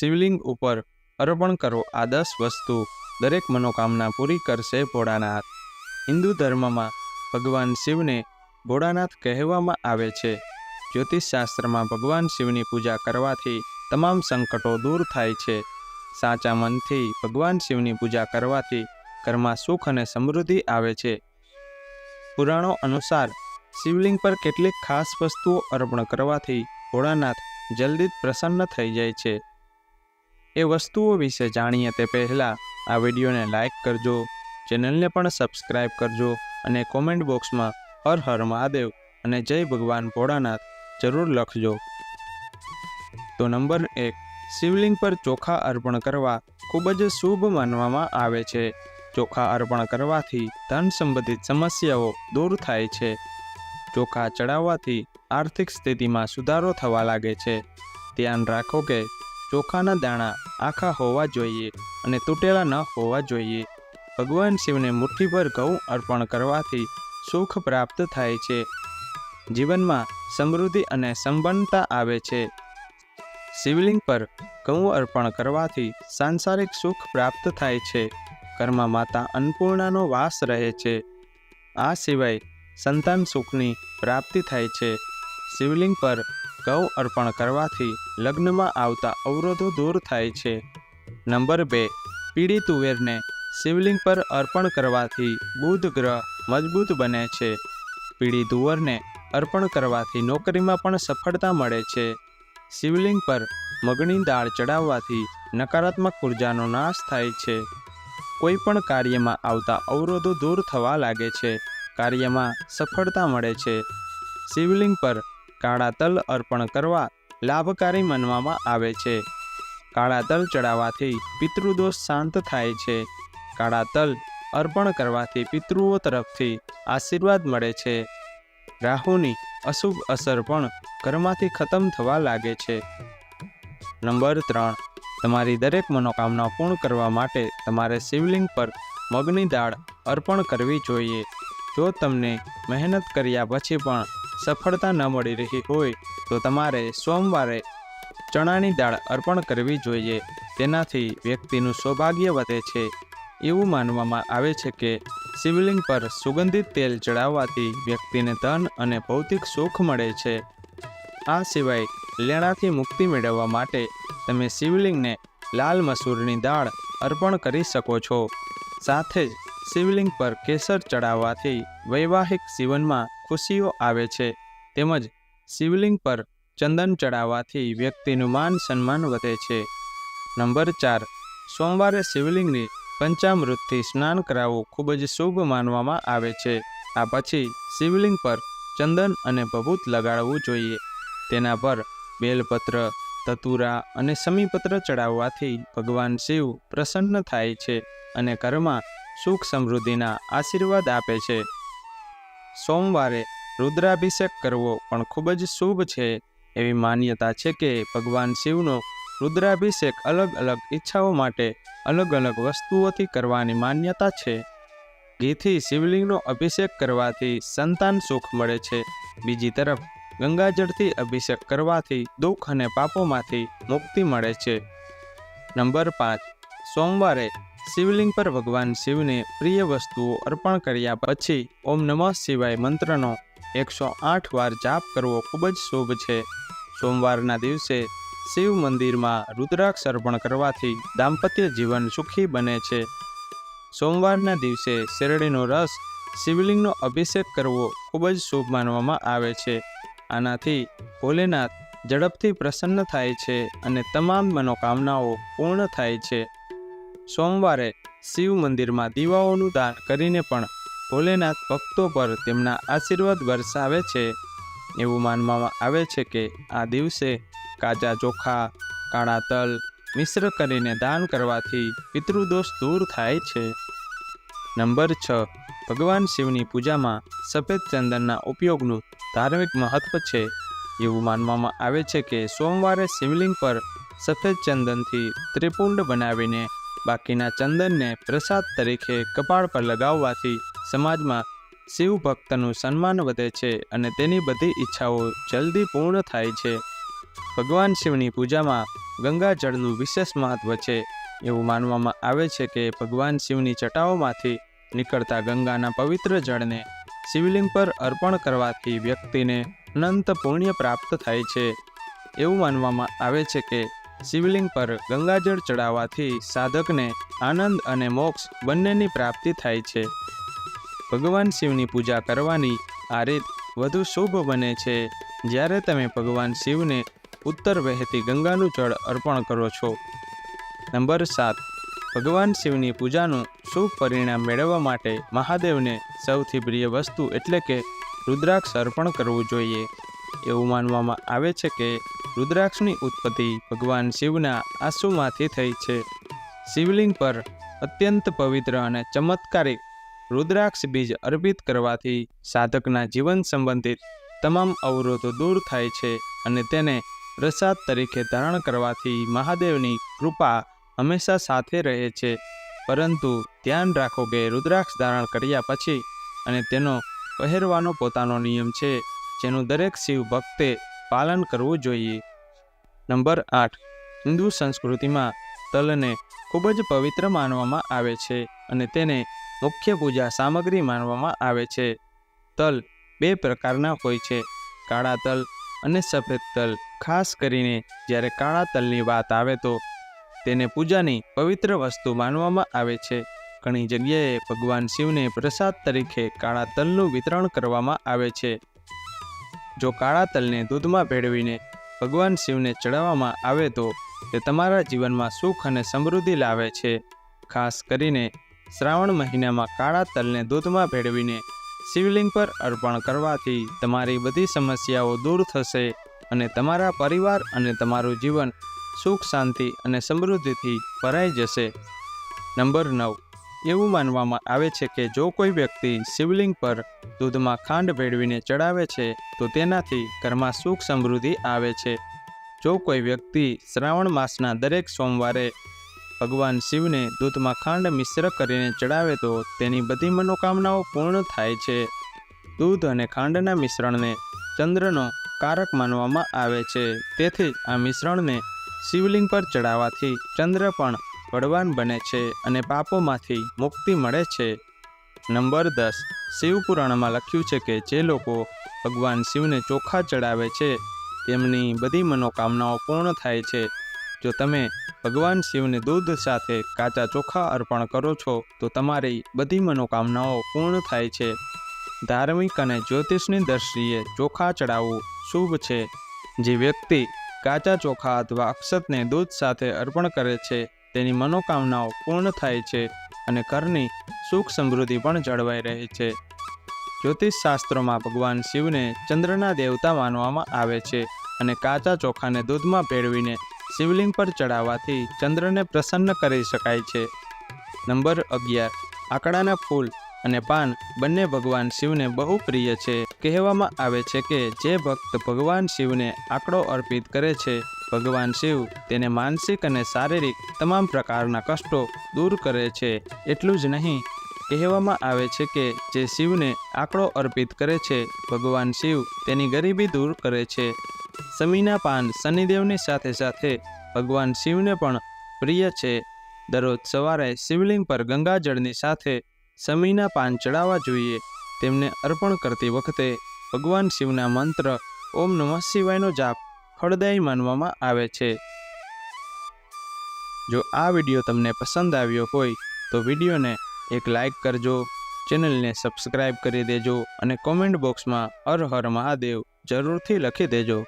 શિવલિંગ ઉપર અર્પણ કરો આ દસ વસ્તુ. દરેક મનોકામના પૂરી કરશે ભોળાનાથ. હિન્દુ ધર્મમાં ભગવાન શિવને ભોળાનાથ કહેવામાં આવે છે. જ્યોતિષશાસ્ત્રમાં ભગવાન શિવની પૂજા કરવાથી તમામ સંકટો દૂર થાય છે. સાચા મનથી ભગવાન શિવની પૂજા કરવાથી ઘરમાં સુખ અને સમૃદ્ધિ આવે છે. પુરાણો અનુસાર શિવલિંગ પર કેટલીક ખાસ વસ્તુઓ અર્પણ કરવાથી ભોળાનાથ જલ્દી જ પ્રસન્ન થઈ જાય છે. એ વસ્તુઓ વિશે જાણીએ તે પહેલાં આ વિડીયોને લાઇક કરજો, ચેનલને પણ સબસ્ક્રાઇબ કરજો અને કોમેન્ટ બોક્સમાં હર હર મહાદેવ અને જય ભગવાન ભોળાનાથ જરૂર લખજો. તો નંબર એક, શિવલિંગ પર ચોખા અર્પણ કરવા ખૂબ જ શુભ માનવામાં આવે છે. ચોખા અર્પણ કરવાથી ધન સંબંધિત સમસ્યાઓ દૂર થાય છે. ચોખા ચડાવવાથી આર્થિક સ્થિતિમાં સુધારો થવા લાગે છે. ધ્યાન રાખો કે ચોખાના દાણા આખા હોવા જોઈએ અને તૂટેલા ન હોવા જોઈએ. ભગવાન શિવને મુઠ્ઠીભર ઘઉં અર્પણ કરવાથી સુખ પ્રાપ્ત થાય છે. જીવનમાં સમૃદ્ધિ અને સંપન્નતા આવે છે. શિવલિંગ પર ઘઉં અર્પણ કરવાથી સાંસારિક સુખ પ્રાપ્ત થાય છે. ઘરમાં માતા અન્નપૂર્ણાનો વાસ રહે છે. આ સિવાય સંતાન સુખની પ્રાપ્તિ થાય છે. શિવલિંગ પર ગૌ અર્પણ કરવાથી લગ્નમાં આવતા અવરોધો દૂર થાય છે. નંબર બે પીળી તુવેરને શિવલિંગ પર અર્પણ કરવાથી બુધ ગ્રહ મજબૂત બને છે. પીળી તુવરને અર્પણ કરવાથી નોકરીમાં પણ સફળતા મળે છે. શિવલિંગ પર મગની દાળ ચડાવવાથી નકારાત્મક ઉર્જાનો નાશ થાય છે. કોઈ પણ કાર્યમાં આવતા અવરોધો દૂર થવા લાગે છે. કાર્યમાં સફળતા મળે છે. શિવલિંગ પર કાળા તલ અર્પણ કરવા લાભકારી માનવામાં આવે છે. કાળા તલ ચડાવવાથી પિતૃદોષ શાંત થાય છે. કાળા તલ અર્પણ કરવાથી પિતૃઓ તરફથી આશીર્વાદ મળે છે. રાહુની અશુભ અસર પણ ઘરમાંથી ખતમ થવા લાગે છે. નંબર ત્રણ. તમારી દરેક મનોકામના પૂર્ણ કરવા માટે તમારે શિવલિંગ પર મગની દાળ અર્પણ કરવી જોઈએ. જો તમને મહેનત કર્યા પછી પણ સફળતા ન મળી રહી હોય તો તમારે સોમવારે ચણાની દાળ અર્પણ કરવી જોઈએ. તેનાથી વ્યક્તિનું સૌભાગ્ય વધે છે. એવું માનવામાં આવે છે કે શિવલિંગ પર સુગંધિત તેલ ચડાવવાથી વ્યક્તિને ધન અને ભૌતિક સુખ મળે છે. આ સિવાય લેણાથી મુક્તિ મેળવવા માટે તમે શિવલિંગને લાલ મસૂરની દાળ અર્પણ કરી શકો છો. સાથે જ શિવલિંગ પર કેસર ચડાવવાથી વૈવાહિક જીવનમાં ખુશીઓ આવે છે. તેમજ શિવલિંગ પર ચંદન ચડાવવાથી વ્યક્તિનું માન સન્માન વધે છે. નંબર ચાર. સોમવારે શિવલિંગની પંચામૃતથી સ્નાન કરાવવું ખૂબ જ શુભ માનવામાં આવે છે. આ પછી શિવલિંગ પર ચંદન અને ભભૂત લગાડવું જોઈએ. તેના પર બેલપત્ર, તતુરા અને સમીપત્ર ચડાવવાથી ભગવાન શિવ પ્રસન્ન થાય છે અને ઘરમાં સુખ સમૃદ્ધિના આશીર્વાદ આપે છે. સોમવારે રુદ્રાભિષેક કરવો પણ ખૂબ જ શુભ છે. એવી માન્યતા છે કે ભગવાન શિવનો રુદ્રાભિષેક અલગ અલગ ઈચ્છાઓ માટે અલગ અલગ વસ્તુઓથી કરવાની માન્યતા છે. ઘીથી શિવલિંગનો અભિષેક કરવાથી સંતાન સુખ મળે છે. બીજી તરફ, ગંગાજળથી અભિષેક કરવાથી દુઃખ અને પાપોમાંથી મુક્તિ મળે છે. નંબર પાંચ, સોમવારે શિવલિંગ પર ભગવાન શિવને પ્રિય વસ્તુઓ અર્પણ કર્યા પછી ઓમ નમઃ શિવાય મંત્રનો એકસો આઠ વાર જાપ કરવો ખૂબ જ શુભ છે. સોમવારના દિવસે શિવ મંદિરમાં રુદ્રાક્ષ અર્પણ કરવાથી દાંપત્ય જીવન સુખી બને છે. સોમવારના દિવસે શેરડીનો રસ શિવલિંગનો અભિષેક કરવો ખૂબ જ શુભ માનવામાં આવે છે. આનાથી ભોલેનાથ ઝડપથી પ્રસન્ન થાય છે અને તમામ મનોકામનાઓ પૂર્ણ થાય છે. સોમવારે શિવ મંદિરમાં દીવાઓનું દાન કરીને પણ ભોલેનાથ ભક્તો પર તેમના આશીર્વાદ વરસાવે છે. એવું માનવામાં આવે છે કે આ દિવસે કાચા ચોખા, કાળા તલ મિશ્ર કરીને દાન કરવાથી પિતૃદોષ દૂર થાય છે. નંબર છ. ભગવાન શિવની પૂજામાં સફેદ ચંદનના ઉપયોગનું ધાર્મિક મહત્વ છે. એવું માનવામાં આવે છે કે સોમવારે શિવલિંગ પર સફેદ ચંદનથી ત્રિપુંડ બનાવીને બાકીના ચંદનને પ્રસાદ તરીકે કપાળ પર લગાવવાથી સમાજમાં શિવ ભક્તનું સન્માન વધે છે અને તેની બધી ઈચ્છાઓ જલ્દી પૂર્ણ થાય છે. ભગવાન શિવની પૂજામાં ગંગાજળનું વિશેષ મહત્વ છે. એવું માનવામાં આવે છે કે ભગવાન શિવની ચટાઓમાંથી નીકળતા ગંગાના પવિત્ર જળને શિવલિંગ પર અર્પણ કરવાથી વ્યક્તિને અનંત પુણ્ય પ્રાપ્ત થાય છે. એવું માનવામાં આવે છે કે શિવલિંગ પર ગંગાજળ ચડાવવાથી સાધકને આનંદ અને મોક્ષ બંનેની પ્રાપ્તિ થાય છે. ભગવાન શિવની પૂજા કરવાની આ રીત વધુ શુભ બને છે. જ્યારે તમે ભગવાન શિવને ઉત્તર વહેતી ગંગાનું જળ અર્પણ કરો છો. નંબર સાત. ભગવાન શિવની પૂજાનું શુભ પરિણામ મેળવવા માટે મહાદેવને સૌથી પ્રિય વસ્તુ એટલે કે રુદ્રાક્ષ અર્પણ કરવું જોઈએ. એવું માનવામાં આવે છે કે રુદ્રાક્ષની ઉત્પત્તિ ભગવાન શિવના આંસુમાંથી થઈ છે. શિવલિંગ પર અત્યંત પવિત્ર અને ચમત્કારિક રુદ્રાક્ષ બીજ અર્પિત કરવાથી સાધકના જીવન સંબંધિત તમામ અવરોધો દૂર થાય છે અને તેને પ્રસાદ તરીકે ધારણ કરવાથી મહાદેવની કૃપા હંમેશા સાથે રહે છે. પરંતુ ધ્યાન રાખો કે રુદ્રાક્ષ ધારણ કર્યા પછી અને તેનો પહેરવાનો પોતાનો નિયમ છે. જેનું દરેક શિવ ભક્તે પાલન કરવું જોઈએ. નંબર આઠ. હિન્દુ સંસ્કૃતિમાં તલને ખૂબ જ પવિત્ર માનવામાં આવે છે અને તેને મુખ્ય પૂજા સામગ્રી માનવામાં આવે છે. તલ બે પ્રકારના હોય છે. કાળા તલ અને સફેદ તલ. ખાસ કરીને જ્યારે કાળા તલની વાત આવે તો તેને પૂજાની પવિત્ર વસ્તુ માનવામાં આવે છે. ઘણી જગ્યાએ ભગવાન શિવને પ્રસાદ તરીકે કાળા તલનું વિતરણ કરવામાં આવે છે. જો કાળા તલને દૂધમાં ભેળવીને ભગવાન શિવને ચડાવવામાં આવે તો તે તમારા જીવનમાં સુખ અને સમૃદ્ધિ લાવે છે. ખાસ કરીને શ્રાવણ મહિનામાં કાળા તલને દૂધમાં ભેળવીને શિવલિંગ પર અર્પણ કરવાથી તમારી બધી સમસ્યાઓ દૂર થશે અને તમારા પરિવાર અને તમારું જીવન સુખ, શાંતિ અને સમૃદ્ધિથી ભરાઈ જશે. નંબર નવ. એવું માનવામાં આવે છે કે જો કોઈ વ્યક્તિ શિવલિંગ પર દૂધમાં ખાંડ ભેળવીને ચડાવે છે, તો તેનાથી ઘરમાં સુખ સમૃદ્ધિ આવે છે. જો કોઈ વ્યક્તિ શ્રાવણ માસના દરેક સોમવારે ભગવાન શિવને દૂધમાં ખાંડ મિશ્ર કરીને ચડાવે, તો તેની બધી મનોકામનાઓ પૂર્ણ થાય છે. દૂધ અને ખાંડના મિશ્રણને ચંદ્રનો કારક માનવામાં આવે છે. તેથી આ મિશ્રણને શિવલિંગ પર ચડાવવાથી ચંદ્ર પણ બળવાન બને છે અને પાપોમાંથી મુક્તિ મળે છે. નંબર દસ. શિવપુરાણમાં લખ્યું છે કે જે લોકો ભગવાન શિવને ચોખા ચડાવે છે, તેમની બધી મનોકામનાઓ પૂર્ણ થાય છે. જો તમે ભગવાન શિવને દૂધ સાથે કાચા ચોખા અર્પણ કરો છો, તો તમારી બધી મનોકામનાઓ પૂર્ણ થાય છે. ધાર્મિક અને જ્યોતિષની દ્રષ્ટિએ ચોખા ચડાવવું શુભ છે. જે વ્યક્તિ કાચા ચોખા અથવા અક્ષતને દૂધ સાથે અર્પણ કરે છે, તેની મનોકામનાઓ પૂર્ણ થાય છે અને ઘરની સુખ સમૃદ્ધિ પણ જળવાઈ રહે છે. જ્યોતિષ શાસ્ત્રોમાં ભગવાન શિવને ચંદ્રના દેવતા માનવામાં આવે છે અને કાચા ચોખાને દૂધમાં ભેળવીને શિવલિંગ પર ચડાવવાથી ચંદ્રને પ્રસન્ન કરી શકાય છે. નંબર અગિયાર. આકડાના ફૂલ અને પાન બંને ભગવાન શિવને બહુ પ્રિય છે. કહેવામાં આવે છે કે જે ભક્ત ભગવાન શિવને આંકડો અર્પિત કરે છે, ભગવાન શિવ તેને માનસિક અને શારીરિક તમામ પ્રકારના કષ્ટો દૂર કરે છે. એટલું જ નહીં કહેવામાં આવે છે કે જે શિવને આંકડો અર્પિત કરે છે, ભગવાન શિવ તેની ગરીબી દૂર કરે છે. સમીના પાન શનિદેવની સાથે સાથે ભગવાન શિવને પણ પ્રિય છે. દરરોજ સવારે શિવલિંગ પર ગંગાજળની સાથે સમીના પાન ચડાવવા જોઈએ. તેમને અર્પણ કરતી વખતે ભગવાન શિવના મંત્ર ઓમ નમઃ શિવાયનો જાપ ફળદાયી માનવામાં આવે છે. જો આ વીડિયો તમને પસંદ આવ્યો હોય તો વિડીયોને એક લાઈક કરજો ચેનલને સબસ્ક્રાઇબ કરી દેજો અને કોમેન્ટ બોક્સમાં હર હર મહાદેવ જરૂરથી લખી દેજો.